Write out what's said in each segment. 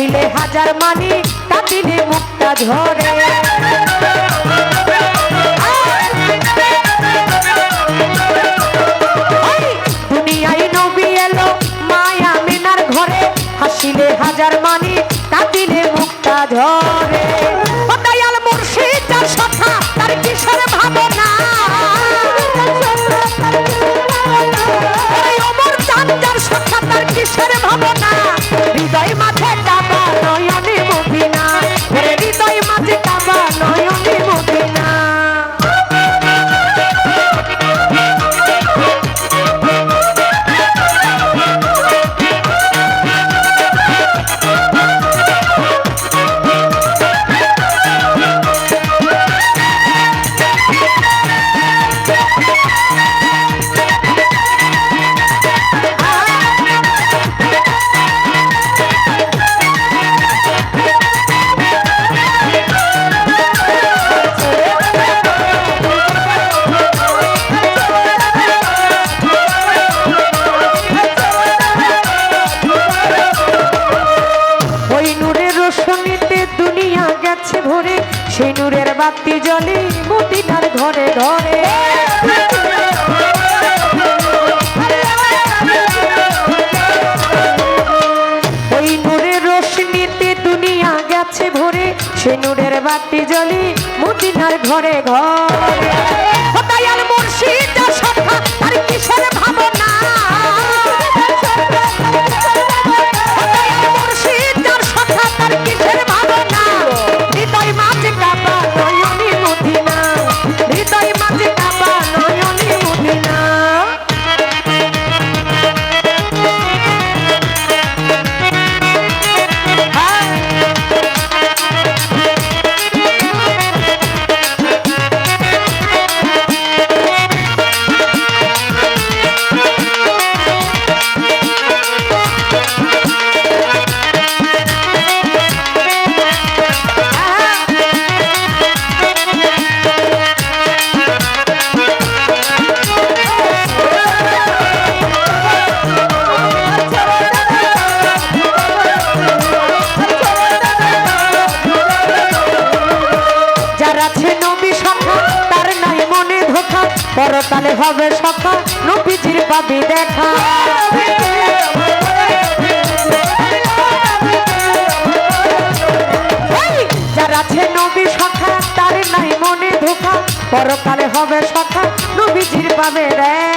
ছিলে হাজার মানি কাঁদিলে মুক্তা ধরে ঘরে। হাসিলে হাজার মানি কাঁদিলে মুক্তা ধরে বাতি জলি মুতি ঘরে ঘরে ওই নূরের রশ্মিতে দুনিয়া গেছে ভরে, সে নূরের বাতি জলি মুতি তার ঘরে ঘরে। পরকালে হবে সখা, নবীজির পাবি দেখা। আছে নাই মনে পরকালে হবে সখা, নবীজির পাবে দেখা।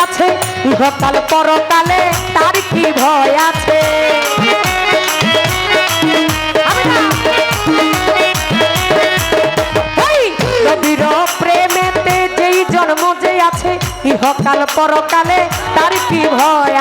আছে ইহকাল পরকালে তার কি ভয় আছে? নবীর প্রেমেতে যেই জন্ম যে আছে ইহকাল পরকালে তার কি ভয়